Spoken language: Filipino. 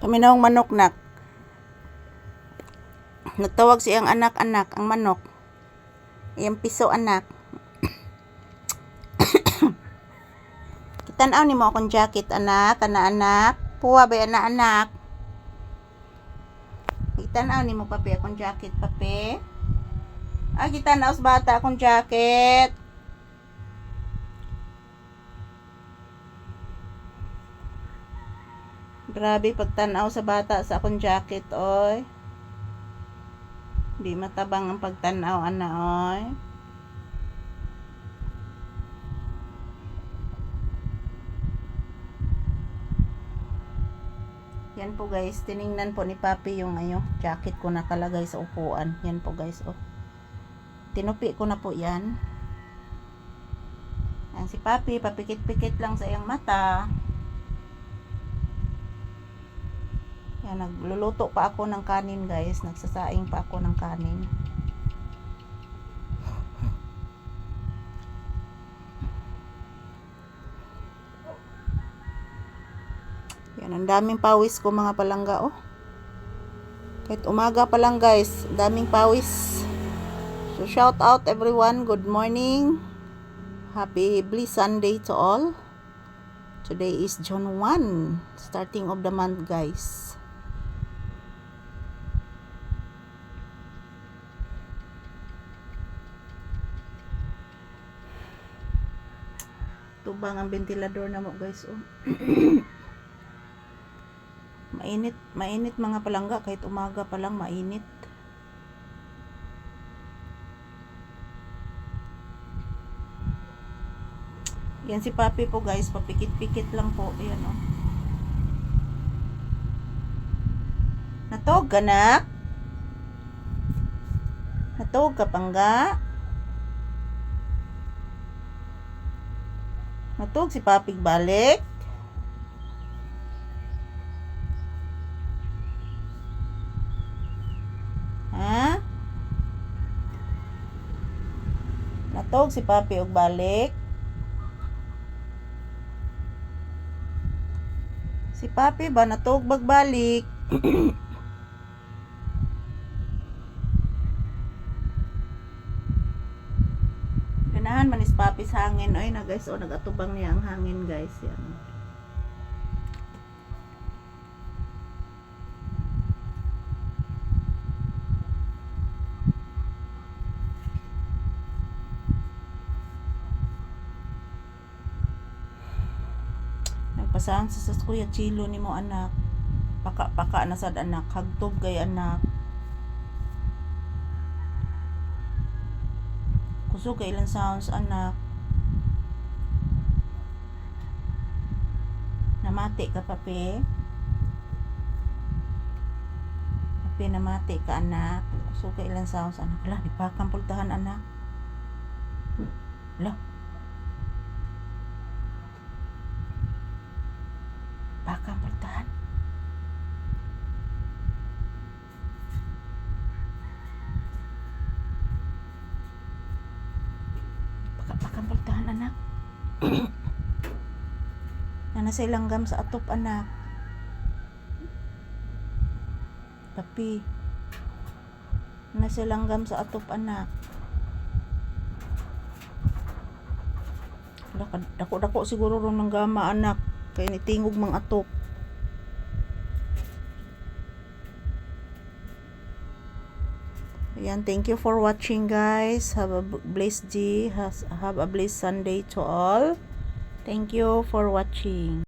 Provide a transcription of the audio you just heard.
Kaminawang manok nak. Nagtawag siyang anak-anak, ang manok. Iyang piso anak. Kitanaw ni mo akong jacket anak, kana anak. Puwa ba anak anak? Kitanaw ni mo papi akong jacket papi. Ah, kitanaw sa bata akong jacket. Grabe pagtanaw sa bata sa akong jacket, oy. Di matabang ang pagtanaw, ana, oy. Yan po guys, tiningnan po ni Papi yung ayo, jacket ko nakalagay sa upuan. Yan po guys, oh. Tinupi ko na po yan. Yan si Papi, papikit-pikit lang sa iyang mata. Yan, nagluluto pa ako ng kanin guys. Nagsasaing pa ako ng kanin. Yan, ang daming pawis ko mga palangga, oh. Kahit umaga pa lang guys, daming pawis. So, shout out everyone. Good morning. Happy Bliss Sunday to all. Today is June 1, starting of the month, guys. Tubang ang ventilador na mo, guys. Oh. mainit, mainit mga palangga kahit umaga pa lang mainit. Yan si Papi po guys, papikit-pikit lang po. Ayan oh. Natog ka na? Natog ka Natog si Papig balik? Ha? Natog si Papi og balik? Si Papi ba natog bagbalik? Ganahan man is Papi sa hangin oy na guys, oh nagatubang niya ang hangin guys yan. Nagpasahan sa sa kuya Chilo ni mo anak. Paka-paka na sad anak, hagtog gay anak. Kusog kay ilang sounds anak. Namati ka papi. Papi namati ka anak. Kusog kay ilang sounds anak. Hala, di pa kang pultahan anak. Hala. Baka pultahan anak. na nasa ilanggam sa atop anak. Papi. Nasa ilanggam sa atop anak. Wala ka- Dako-dako siguro ron ng gama anak. Kaya nitingog mang atop. Ayan, thank you for watching guys. Have a blessed day. Have a blessed Sunday to all. Thank you for watching.